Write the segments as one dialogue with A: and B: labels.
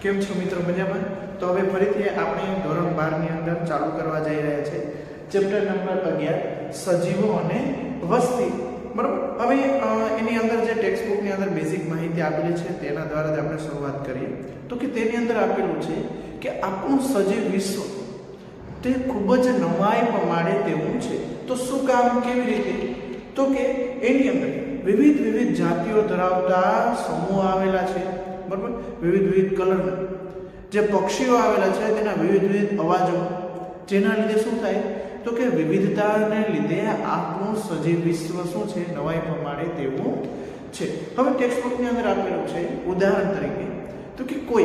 A: કેમ છો મિત્રો મજામાં? તો હવે ફરીથી આપણે ધોરણ બારની અંદર ચાલુ કરવા જઈ રહ્યા છે. ચેપ્ટર નંબર અગિયાર, સજીવો અને વસ્તી. બરાબર? હવે એની અંદર જે ટેક્સ્ટ બુકની અંદર બેઝિક માહિતી આપેલી છે, તેના દ્વારા જ આપણે શરૂઆત કરીએ. તો કે તેની અંદર આપેલું છે કે આપણું સજીવ વિશ્વ, તે ખૂબ જ નવાઈ પ્રમાણે તેવું છે. તો શું કામ કેવી રીતે? તો કે એની અંદર વિવિધ વિવિધ જાતિઓ ધરાવતા સમૂહ આવેલા છે. વિવિધ વિવિધ કલરના જે પક્ષીઓ આવેલા છે, તેના વિવિધ વિવિધ અવાજો. જેના લીધે શું થાય? તો કે વિવિધતાને લીધે આપણું સજીવ વિશ્વ શું છે? નવાઈ પ્રમાણે તેવું છે. હવે ટેક્સ્ટ બુકની અંદર આપેલું છે, ઉદાહરણ તરીકે, તો કે કોઈ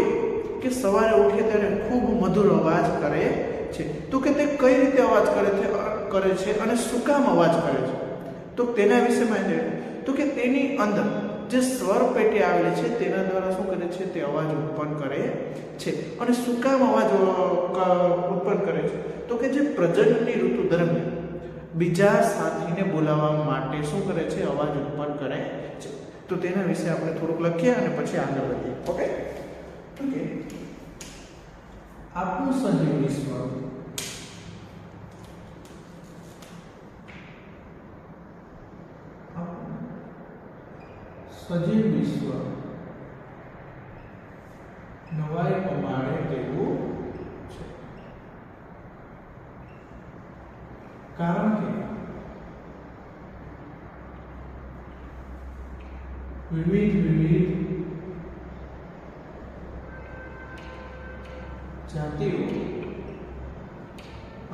A: કે સવારે ઉઠે ત્યારે ખૂબ મધુર અવાજ કરે છે. તો કે તે કઈ રીતે અવાજ કરે છે? કરે છે અને શું કામ અવાજ કરે છે? તો તેના વિશે માહિતી તો કે તેની અંદર જે સ્વર પેટી આવેલી છે, તેના દ્વારા શું કરે છે, તે અવાજ ઉત્પન્ન કરે છે. અને શું કામ અવાજ ઉત્પન્ન કરે છે. તો કે જે પ્રજનનની ઋતુ દરમિયાન બીજા સાથીને બોલાવવા માટે શું કરે છે, અવાજ ઉત્પન્ન કરે છે. તો તેના વિશે આપણે થોડુંક લખીએ અને પછી આગળ વધીએ. ઓકે? ઓકે આપણું સજીવ વિશ્વ સજીવ વિશ્વ નવાઈ પ્રમાણે તેવું છે કારણ કે વિવિધ વિવિધ જાતિઓ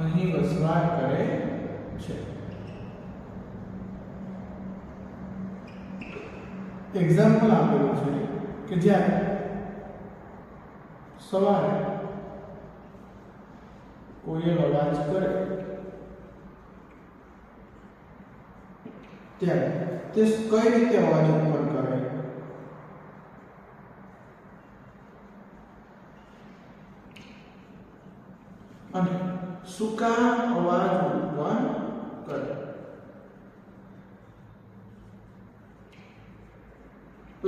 A: અહીં વસવાટ કરે છે એક્ઝામ્પલ આપેલું છે કે જ્યારે સવારે કોયલ અવાજ કરે, ત્યારે તે કઈ રીતે અવાજ ઉત્પન્ન કરે? અને શું કામ અવાજ ઉત્પન્ન કરે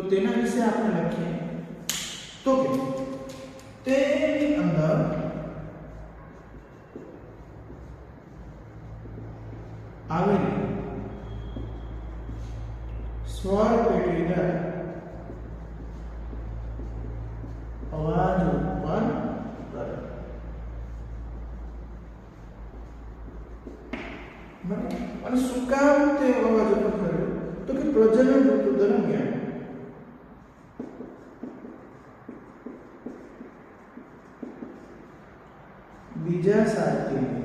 A: તો તેના વિશે આપણે લખીએ તો કે તેની અંદર આવેલી સ્વર પેટી દ્વારા અવાજ ઉત્પન્ન કરે બરાબર? અને શું કામ તે અવાજ ઉત્પન્ન કરે તો કે પ્રજનન ઋતુ દરમિયાન બીજા સાથીને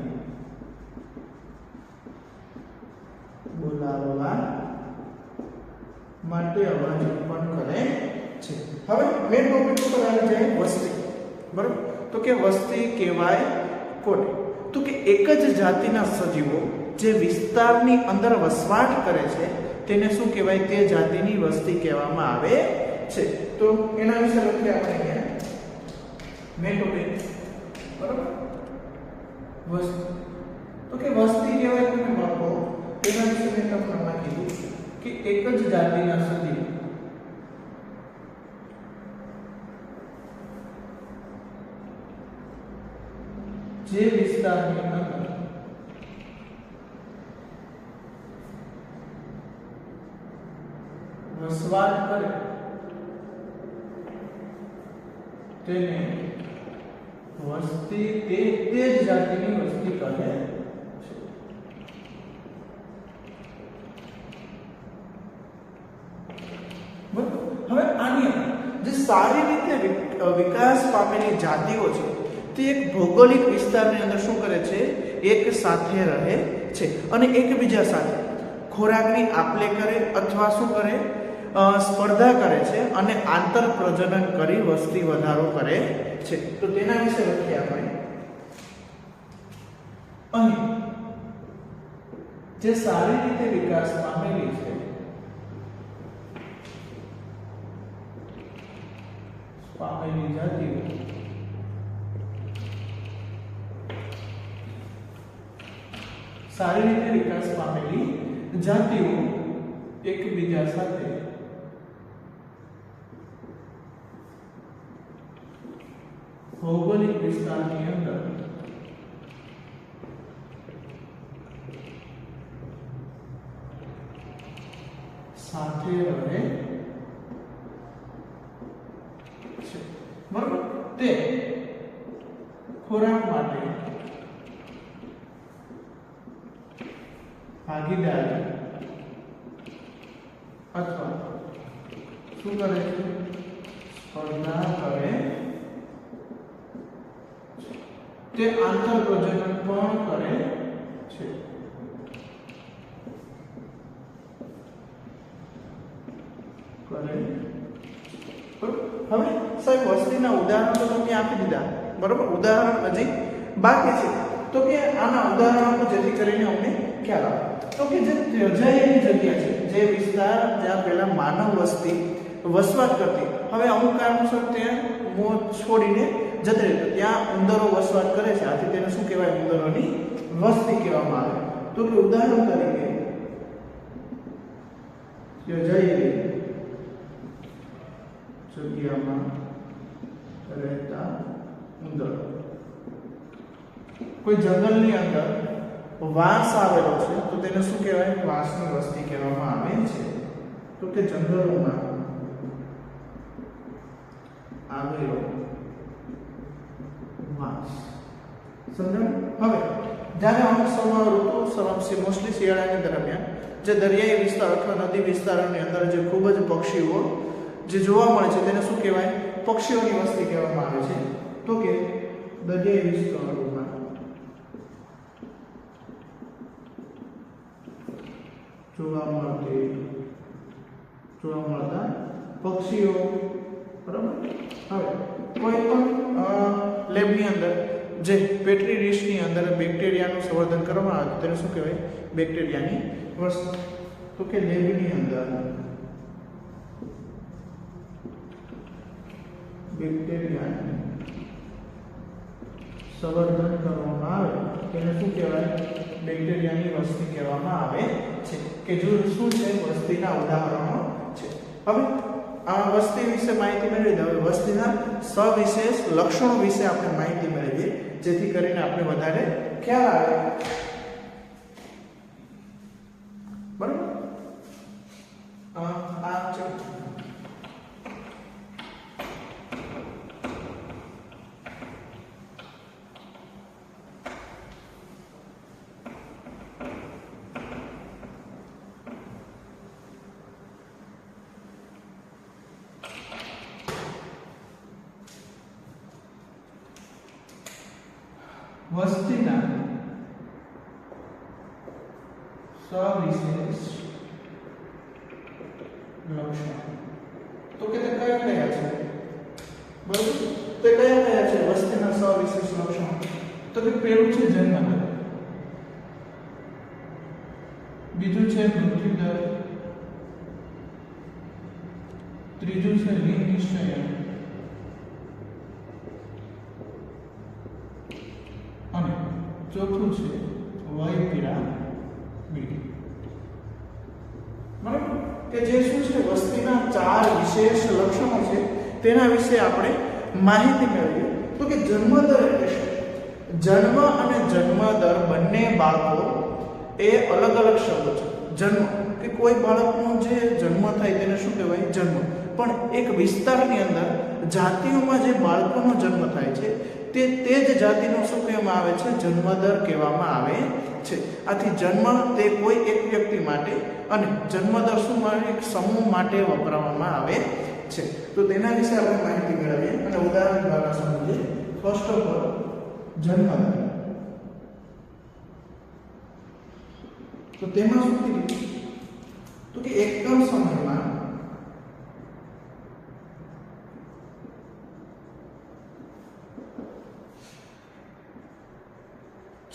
A: બોલાવવા માટે અવાજ ઉત્પન્ન કરે છે હવે મેન ટોપિક ઉપર આવી જાય વસ્તી બરાબર તો કે વસ્તી કહેવાય કોને તો કે એક જ જાતિના સજીવો જે વિસ્તારની અંદર વસવાટ કરે છે, તેને શું કહેવાય? તે જાતિની વસ્તી કહેવામાં આવે છે. તો એના વિશે લખીએ આપણે અહીંયા. મેન બરાબર? વસ્તી. તો કે વસ્તી કહેવાય તમે બાળકો એના વિશે મેં તમને કીધું કે એક જ જાતિના સુધી જે વિસ્તારની અંદર વસવાટ કરે. તેને વસ્તી તે તે જ જાતિની વસ્તી કહે છે? હવે આની જે સારી રીતે વિકાસ પામેલી જાતિઓ છે, તે એક ભૌગોલિક વિસ્તારની અંદર શું કરે છે? એક સાથે રહે છે અને એકબીજા સાથે ખોરાકની આપલે કરે અથવા શું કરે? સ્પર્ધા કરે છે અને આંતર પ્રજનન કરી વસ્તી વધારો કરે છે. તો તેના વિશે લખીએ આપણે. અહીં, જે સારી રીતે વિકાસ પામેલી છે, પામેલી જાતિઓ, સારી રીતે વિકાસ પામેલી જાતિઓ એકબીજા સાથે ભૌગોલિક વિસ્તારની અંદર સાહેબ ઉદાહરણ તો તમે આપી દીધા. બરોબર? ઉદાહરણ હજી બાકી છે. તો કે આના ઉદાહરણો જેથી કરીને અમને ખ્યાલ આવે. તો કે જે ત્યજાયેલી જગ્યા છે, જે વિસ્તાર જ્યાં પહેલા માનવ વસ્તી વસવાટ કરતી. હવે અમુક કારણોસર ત્યાં મોં છોડીને જતી રહી. ત્યાં ઉંદરો વસવાટ કરે છે. આથી તેને શું કહેવાય? ઉંદરોની વસ્તી કહેવામાં આવે. તો કે ઉદાહરણ તરીકે યોજાયેલી જગ્યામાં રહેતા ઉંદર. કોઈ જંગલની અંદર વાંસ આવેલો છે, તો તેને શું કહેવાય? વાંસની વસ્તી કહેવામાં આવે છે. તો કે જંગલોમાં આવેલો વાંસ. સમજાયું હવે, જ્યારે અમુક સમય ઋતુ સમય મોસ્ટલી શિયાળાની દરમિયાન, જે દરિયાઈ વિસ્તાર અથવા નદી વિસ્તારોની અંદર જે ખૂબ જ પક્ષીઓ જે જોવા મળે છે, તેને શું કહેવાય? પક્ષીઓની વસ્તી કહેવામાં આવે છે. તો કે દરિયાઈ વિસ્તારોમાં જોવા મળતી, જોવા મળતા પક્ષીઓ, બરાબર? હવે, કોઈ પણ લેબની અંદર, જે પેટ્રી ડીશની અંદર બેક્ટેરિયાનું સંવર્ધન કરવામાં આવે તેને શું કહેવાય? બેક્ટેરિયાની વસ્તુ. તો કે લેબની અંદર બેક્ટેરિયાનું સંવર્ધન કરવામાં આવે, તેને શું કહેવાય? બેક્ટેરિયાની વસ્તી કહેવામાં આવે છે. કે જો શું છે? વસ્તીના ઉદાહરણો છે. હવે આ વસ્તી વિશે માહિતી મેળવી દે હવે વસ્તીના સવિશેષ લક્ષણો વિશે આપણે માહિતી મેળવીએ, જેથી કરીને આપણે વધારે ખ્યાલ આવે બરાબર અ, આ છે વસ્તીના સવિશેષ લક્ષણ. તો કે તે કયા કયા છે? બરોબર? તે કયા કયા છે? વસ્તીના સવિશેષ લક્ષણ. તો કે પહેલું છે જન્મદર બીજું છે મૃત્યુદર ત્રીજું છે લિંગ નિશ્ચયન અને ચોથું છે વય પિરામિડ બરાબર કે જે શું છે વસ્તીના ચાર વિશેષ લક્ષણો છે તેના વિશે આપણે માહિતી મેળવીએ તો કે જન્મદર એટલે શું જન્મ અને જન્મદર બંને બાળકો એ અલગ અલગ શબ્દો છે જન્મ કે કોઈ બાળકનો જે જન્મ થાય તેને શું કહેવાય જન્મ પણ એક વિસ્તારની અંદર જાતિઓમાં જે બાળકોનો જન્મ થાય છે તે તે જ જાતિનો શું કહેવામાં આવે છે, જન્મદર કહેવામાં આવે છે. આથી જન્મ તે કોઈ એક વ્યક્તિ માટે અને જન્મદર શું માટે સમૂહ માટે વપરાવવામાં આવે છે. તો તેના વિશે આપણે માહિતી મેળવીએ અને ઉદાહરણ દ્વારા સમજીએ. ફર્સ્ટ ઓફ ઓલ જન્મદર તો તેમાં શું કીધું? તો કે એકમ સમયમાં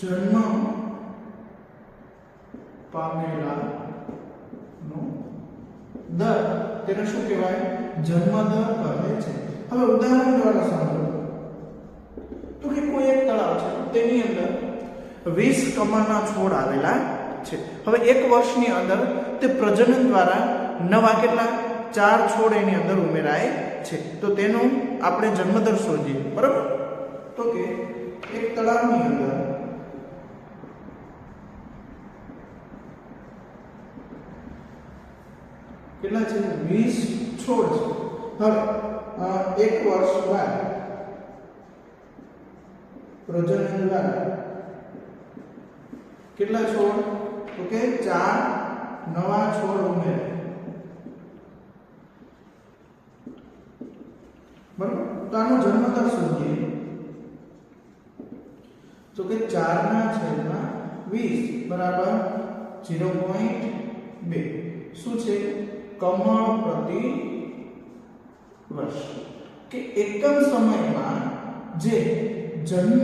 A: જન્મ પામેલા નો દર. તેને શું કહેવાય? જન્મ દર કહે છે. હવે ઉદાહરણ દ્વારા સમજો તો કે કોઈ એક તળાવ છે, તેની અંદર વીસ કમળના છોડ આવેલા છે. હવે એક વર્ષની અંદર તે પ્રજનન દ્વારા નવા કેટલા? ચાર છોડ એની અંદર ઉમેરાય છે. તો તેનું આપણે જન્મદર શોધીએ. બરાબર? તો કે એક તળાવની અંદર કેટલા છે? 20 છોડ છે. હવે અ, એક વર્ષ બાદ પ્રજનન દ્વારા કેટલા છોડ? તો કે ચાર નવા છોડ ઉમેરે. બરાબર? તો આનો જન્મદર શોધીએ. તો કે 4 ના છેદમાં 20 બરાબર 0.2 શું છે? કમળ પ્રતિ વર્ષ. કે એકમ સમયમાં જે જન્મ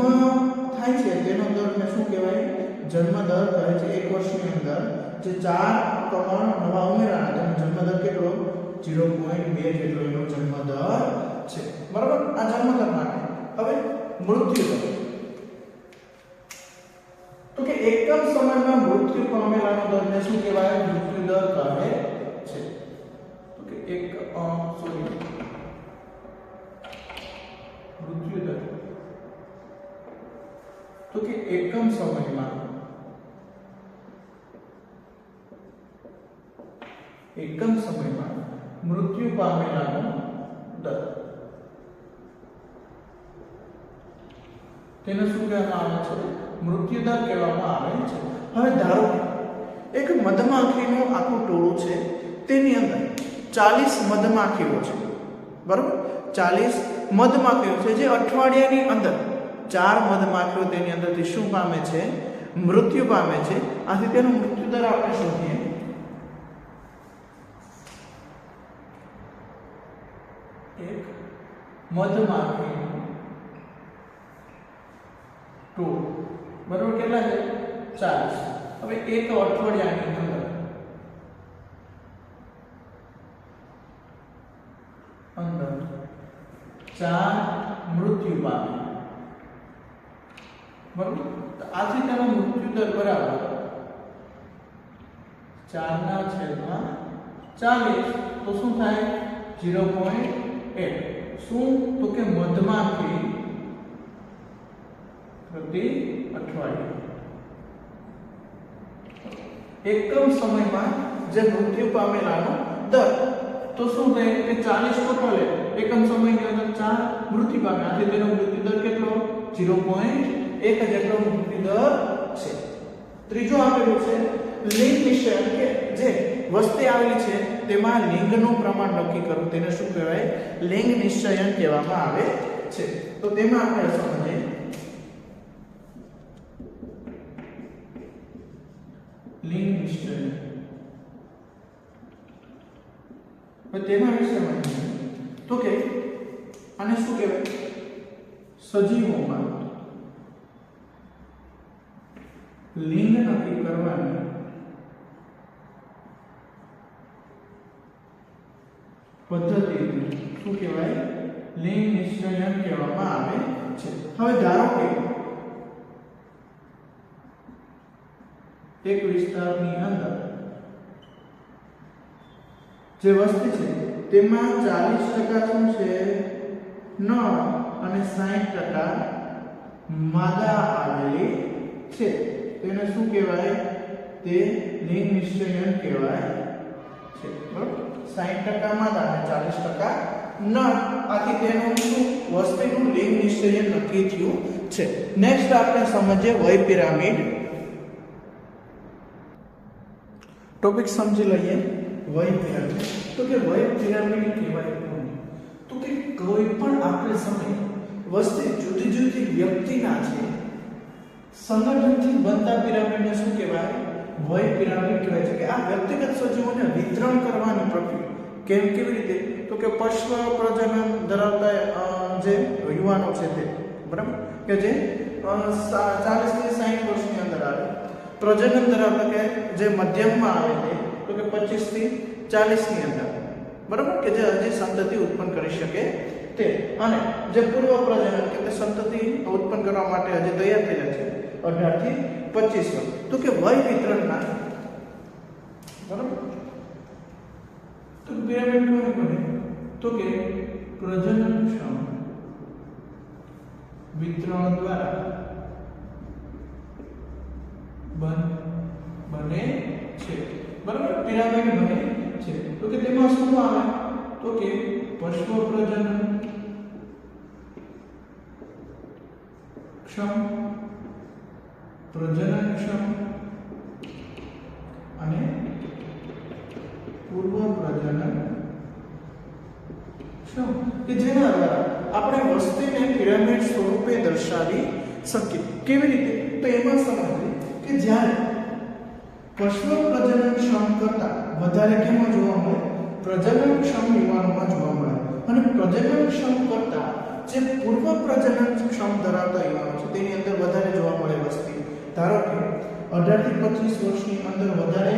A: થાય છે, તેનો દરને શું કહેવાય? જન્મ દર કહે છે એક વર્ષની અંદર જે ચાર કમળ નવા ઉમેરાના તેનો જન્મ દર કેટલો? 0.2 જેટલો એનો જન્મ દર છે. બરાબર? આ જન્મ દર માટે. હવે મૃત્યુ દર. તો કે એકમ સમયમાં મૃત્યુ પામેલાનો દરને શું કહેવાય? મૃત્યુ દર કહે છે. એક સોરી મૃત્યુ દર તો કે એકમ સમયમાં. એકમ સમયમાં મૃત્યુ પામેલાનો દર. તેને શું કહેવામાં આવે છે? મૃત્યુ દર કહેવામાં આવે છે. હવે ધારો એક મધમાખીનું આખું ટોળું છે, તેની અંદર ચાલીસ મધમાખીઓ છે. બરાબર? ચાલીસ મધમાખીઓ છે જે અઠવાડિયાની અંદર ચાર મધમાખીઓ તેની અંદરથી શું પામે છે? મૃત્યુ પામે છે. આથી તેનો મૃત્યુદર આપણે શોધીએ. એક મધમાખી ટુ. બરોબર? કેટલા છે? ચાલીસ. હવે એક અઠવાડિયાની અંદર. ચાર મૃત્યુ પામે બરોબર તો આથી તેનો મૃત્યુ દર બરાબર ચારના છેદમાં ચાલીસ તો શું થાય ઝીરો પોઈન્ટ એટ શું તો કે મધમાખી પ્રતિ અઠવાડિયું એકમ સમયમાં જે મૃત્યુ પામેલાનો દર તો શું થાય કે 40 ટોટલ એકમ સમયની અંદર ચાર મૃત્યુ પામે. આથી તેનો મૃત્યુ દર કેટલો? 0.1 જેટલો મૃત્યુ દર છે. ત્રીજો આપેલું છે, લિંગ નિશ્ચય કે જે વસ્તી આવેલી છે, તેમાં લિંગનું પ્રમાણ નક્કી કરવું તેને શું કહેવાય? લિંગ નિશ્ચયન કહેવામાં આવે છે. તો તેમાં આપણે સમજીએ તેના વિશે માહિતી તો કે, આને શું કહેવાય? સજીવોમાં લિંગ નક્કી કરવાની. પદ્ધતિ શું કહેવાય? લિંગ નિશ્ચયન કહેવામાં આવે છે. હવે ધારો કે એક વિસ્તારની અંદર જે વસ્તી છે, તેમાં ચાલીસ ટકા શું છે? નર અને સાહીઠ ટકા માદા આવેલી છે. તેને શું કહેવાય? તે લિંગ નિશ્ચયન કહેવાય છે. બરોબર? સાહીઠ ટકા માદા અને ચાલીસ ટકા નર આથી તેનું શું? વસ્તીનું લિંગ નિશ્ચયન નક્કી થયું છે. નેક્સ્ટ આપણે સમજીએ વય પિરામિડ. ટોપિક સમજી લઈએ. વય પિરામિડ. તો કે વય પિરામિડ કહેવાય કોને? તો કે કોઈ પણ આપણે સમય વસ્તી જુદી જુદી વ્યક્તિના છે. સંગઠનથી બનતા પિરામિડને શું કહેવાય? વય પિરામિડ કહેવાય છે કે આ વ્યક્તિગત સજીવોને વિતરણ કરવાની પ્રક્રિયા. કેમ? કેવી રીતે? તો કે પશ્વ પ્રજનન ધરાવતા જે યુવાનો છે તે, બરાબર? કે જે ચાલીસથી સાહીઠ વર્ષની અંદર આવે. પ્રજનન ધરાવતા કે જે મધ્યમમાં આવે તે 25 થી 40 ની અંદર. બરાબર? કે જે હજી સંતતિ ઉત્પન્ન કરી શકે તે. અને જે પૂર્વ પ્રજનન કે તે સંતતિ ઉત્પન્ન કરવા માટે હજી તૈયાર થઈ જાય છે 18 થી 25 વર્ષ. તો કે વય વિતરણના બરાબર? તો પિરામિડ કોને કોને તો કે પ્રજનનક્ષમ વિતરણ દ્વારા બન બને છે. બરાબર? પિરામિડ બને છે. તો કે તેમાં શું આવે? તો કે પશ્વ પ્રજનન ક્ષમ પ્રજનન ક્ષમ અને પૂર્વ પ્રજનન ક્ષમ. કે જેના દ્વારા આપણે વસ્તીને પિરામિડ સ્વરૂપે દર્શાવી શકીએ. કેવી રીતે? તો એમાં સમજીએ કે જ્યારે પશ્વ પ્રજનન ક્ષમ કરતા વધારે કેમાં જોવા મળે? પ્રજનન ક્ષમ યુવાનોમાં જોવા મળે. અને પ્રજનન ક્ષમ કરતા જે પૂર્વ પ્રજનન ક્ષમ ધરાવતા યુવાનો છે, તેની અંદર વધારે જોવા મળે વસ્તી. ધારો કે 18 થી 25 વર્ષની અંદર વધારે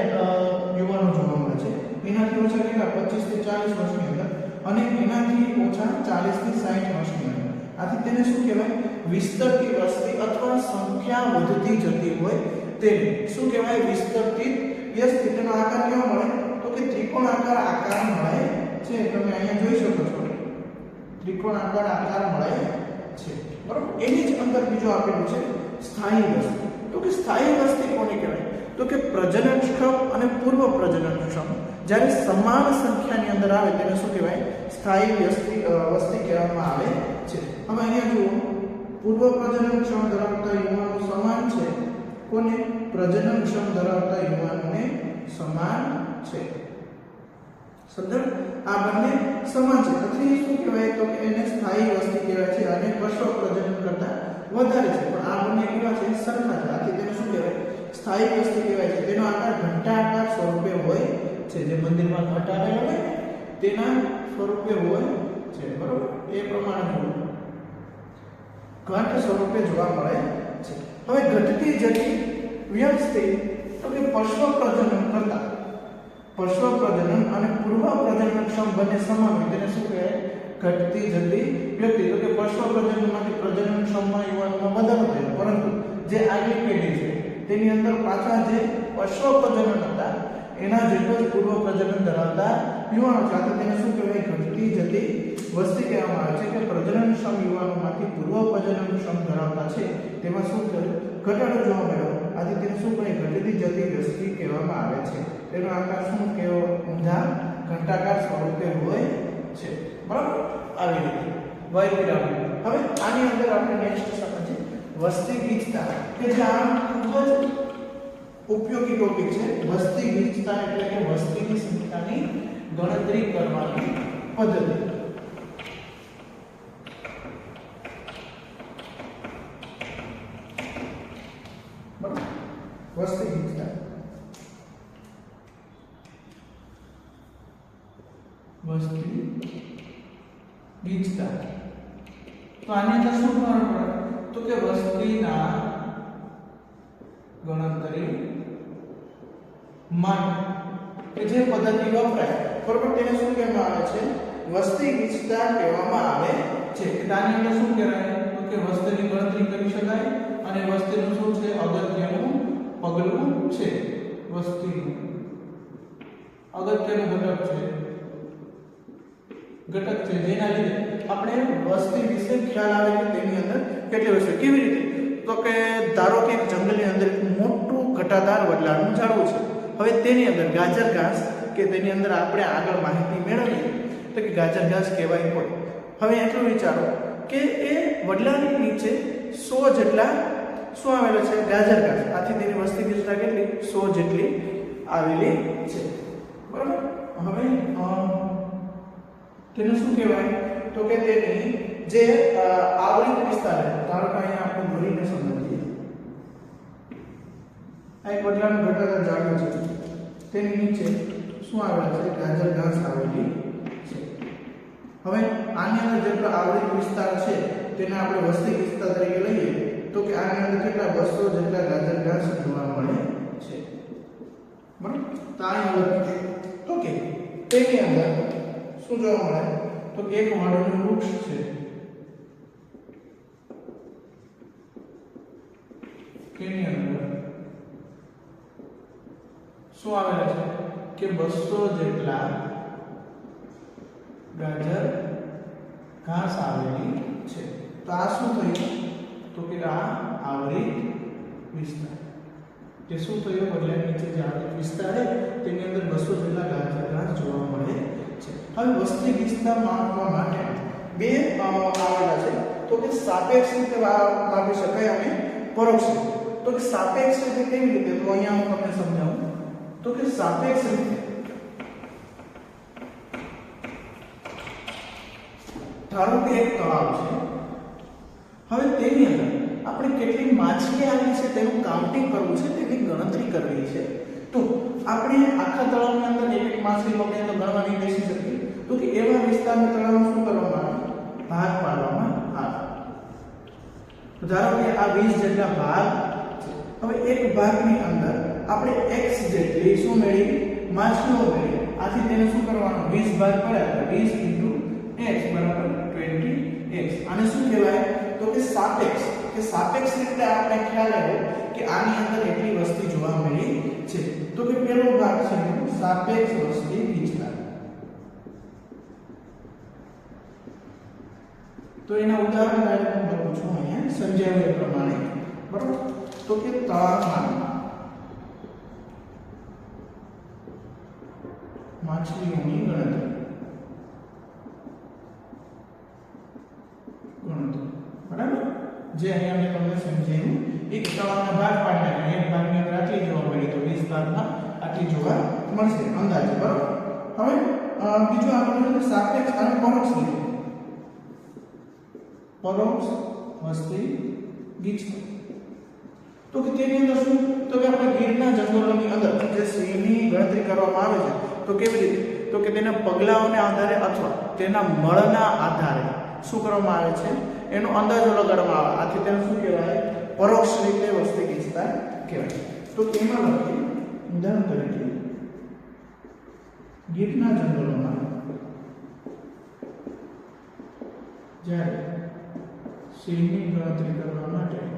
A: યુવાનો જોવા મળે છે. એનાથી ઓછા કેટલા? 25 થી 40 વર્ષની અંદર. અને એનાથી ઓછા 40 થી 60 વર્ષની અંદર. આથી તેને શું કહેવાય? વિસ્તરતી વસ્તી અથવા સંખ્યા વધતી જતી હોય તેને શું કહેવાય? વિસ્તરતી વસ્તી તેનો આકાર કેવો મળે. તો કે ત્રિકોણ આકાર આકાર મળે છે. તમે અહીંયા જોઈ શકો છો. ત્રિકોણ આકાર મળે છે. બરોબર? એની જ અંદર બીજું આપેલું છે સ્થાયી વસ્તી. તો કે સ્થાયી વસ્તી કોને કહેવાય? તો કે પ્રજનન ક્ષમ અને પૂર્વ પ્રજનન ક્ષમ જ્યારે સમાન સંખ્યાની અંદર આવે તેને શું કહેવાય? સ્થાયી વસ્તી વસ્તી કહેવામાં આવે છે. હવે અહીંયા જુઓ. પૂર્વ પ્રજનન ક્ષમ ધરાવતા યુવાનો સમાન છે. કોને પ્રજનન ક્ષમ ધરાવતા યુવાનને સમાન છે. સમજણ આ બંને સમાન છે. પછી શું કહેવાય? તો કે એને સ્થાયી વસ્તી કહેવાય છે અને પશુ પ્રજનન કરતા વધારે છે. પણ આ બંને કેવા છે? સરખા છે. આથી તેને શું કહેવાય? સ્થાયી વસ્તી કહેવાય છે. તેનો આકાર ઘંટાકાર સ્વરૂપે હોય છે. જે મંદિરમાં ઘંટા આવેલો હોય, તેના સ્વરૂપે હોય છે. બરોબર? એ પ્રમાણે ઘંટ ઘટ સ્વરૂપે જોવા મળે છે. હવે ઘટતી જતી વ્યવસ્થિત તો કે પશ્વ પ્રજનન કરતા. પશ્વ પ્રજનન અને પૂર્વ પ્રજનન ક્ષમ બંને સમાન હોય. તેને શું કહેવાય ઘટતી જતી વ્યક્તિ. તો કે પશ્વ પ્રજનનમાંથી પ્રજનન ક્ષમમાં યુવાનોમાં વધારો થયો. પરંતુ જે આગલી પેઢી છે, તેની અંદર પાછા જે પશ્વ પ્રજનન હતા, એના જેટલો જ પૂર્વ પ્રજનન ધરાવતા યુવાનો છે. તેને શું કહેવાય? ઘટતી જતી વસ્તી કહેવામાં આવે છે કે પ્રજનન ક્ષમ યુવાનોમાંથી પૂર્વ પ્રજનન ક્ષમ ધરાવતા છે. તેમાં શું ઘટાડો જોવા મળ્યો? આથી તેને શું કહે? ઘટતી જતી વસ્તી કહેવામાં આવે છે. તેનો આકાર શું કેવો ઊંધા, ઘંટાકાર સ્વરૂપે હોય છે. બરાબર? આવી રીતે. વય પિરામિડ. હવે આની અંદર આપણે નેક્સ્ટ સમજીએ. વસ્તી ગીચતા કે જે આ ખૂબ જ ઉપયોગી ટોપિક છે. વસ્તી ગીચતા એટલે કે વસ્તીની સંખ્યાની ગણતરી કરવાની પદ્ધતિ બરાબર વસ્તી ગીચતા વસ્તી ગીચતા તો આની અંદર શું કરવાનું પડે તો કે વસ્તીના ગણતરી માટે કે જે પદ્ધતિ વપરાય, બરોબર? તેને શું કહેવામાં આવે છે? વસ્તી વિસ્તાર કહેવામાં આવે છે. કે અંદર શું કહેવાય? તો કે વસ્તીની ગણતરી કરી શકાય અને વસ્તીનું શું છે? અગત્યનું પગલું છે. વસ્તીનું અગત્યનું ઘટક છે. ઘટક છે. જેના લીધે આપણે વસ્તી વિશે ખ્યાલ આવે કે તેની અંદર કેટલી વસ્તી? કેવી રીતે? તો કે ધારો કે જંગલની અંદર મોટું ઘટાદાર વડલાનું ઝાડવું છે. હવે તેની અંદર ગાજર ઘાસ કે તેની અંદર આપણે આગળ માહિતી મેળવીએ તો કે ગાજર ઘાસ કહેવાય હોય હવે એટલું વિચારો કે એ વડલાની નીચે સો જેટલા શું આવેલો છે? ગાજર ઘાસ. આથી તેની વસ્તી ગીચતા કેટલી? સો જેટલી આવેલી છે. બરાબર? હવે તેને શું કહેવાય? તો કે તેની જે આવરિત વિસ્તાર છે ધારો કે અહીંયા આપણે દોરીને સમજીએ આ એક વડલાનું ઘટાદાર ઝાડ છે. તેની નીચે શું આવેલા છે? ગાજર ઘાસ આવેલી છે. હવે આની અંદર જેટલો આવરિત વિસ્તાર છે, તેને આપણે વસ્તી વિસ્તાર તરીકે લઈએ તો કે આની અંદર કેટલા બસો જેટલા ગાજર ઘાસ જોવા મળે છે. બરાબર? તો આની અંદર કે તેની અંદર શું જોવા મળે? તો એક માળનું વૃક્ષ છે. તેની અંદર શું આવેલા છે? કે બસો જેટલા ગાજર ઘાસ આવેલી છે. તો આ શું થયું? તો કે આ આવરિત વિસ્તાર. કે શું થયું? બદલાય નીચે જે આવરિત વિસ્તાર છે તેની અંદર બસો જેટલા ઘાસ ઘાસ જોવા મળે છે. હવે વસ્તી વિસ્તાર માપવા માટે બે અ, આવેલા છે. તો કે સાપેક્ષ રીતે વા- માપી શકાય અને પરોક્ષ રીતે. તો કે સાપેક્ષ રીતે કેવી રીતે? તો અહીંયા હું તમને સમજાવું. તો કે સાપેક્ષ રીતે ધારો કે એક તળાવ છે. હવે તેની અંદર આપણે કેટલી માછલી આવી છે તેનું કાઉન્ટિંગ કરવું છે તેની ગણતરી કરવી છે. તો આપણે આખા તળાવની અંદર એક એક માછલી પકડીને તો ગણવા નહીં બેસી શકીએ. તો કે એવા વિસ્તારના તળાવ શું કરવામાં આવે? ભાગ પાડવામાં આવે. ધારો કે આ વીસ જેટલા ભાગ હવે એક ભાગની અંદર આપણે x જેટલી શું મેળવી માછલીઓ મેળવી. આથી તેને શું કરવાનું? 20 ભાગ પડ્યા તો 20 x બરાબર 20x આને શું કહેવાય? તો કે સાપેક્ષ. કે સાપેક્ષ રીતે આપણે ખ્યાલ આવ્યો કે આની અંદર એટલી વસ્તી જોવા મળી છે. તો કે પેલો ભાગ છે સાપેક્ષ વસ્તી વિસ્તાર. તો એના ઉદાહરણ હું લખું છું અહીંયા સંજય પ્રમાણે. બરાબર? તો કે તળાવમાં માછલીઓની ગણતરી. ગણતરી. બરાબર? જે અહીંયા મેં તમને સમજાવ્યું, એક તળાવના ભાગ પાડ્યા એક ભાગની અંદર આટલી જોવા મળી, તો વીસ ભાગમાં આટલી જોવા મળશે, અંદાજે, બરાબર? હવે બીજું આપણે સાપેક્ષ અને પરોક્ષ લીધું પરોક્ષ, વસ્તી, ગીચ. તો કે તેની અંદર શું? તો કે આપણે ગીરના જંગલોની અંદર, જે સિંહની ગણતરી કરવામાં આવે છે તો કેવી રીતે? તો કે તેના પગલાઓને આધારે અથવા તેના મળના આધારે શું કરવામાં આવે છે? એનો અંદાજો લગાડવામાં આવે. આથી તેને શું કહેવાય? પરોક્ષ રીતે વસ્તી ગીચતા કહેવાય. તો તેમાં લખીએ, ઉદાહરણ તરીકે, ગીરના જંગલોમાં જ્યારે સિંહની ગણતરી કરવા માટે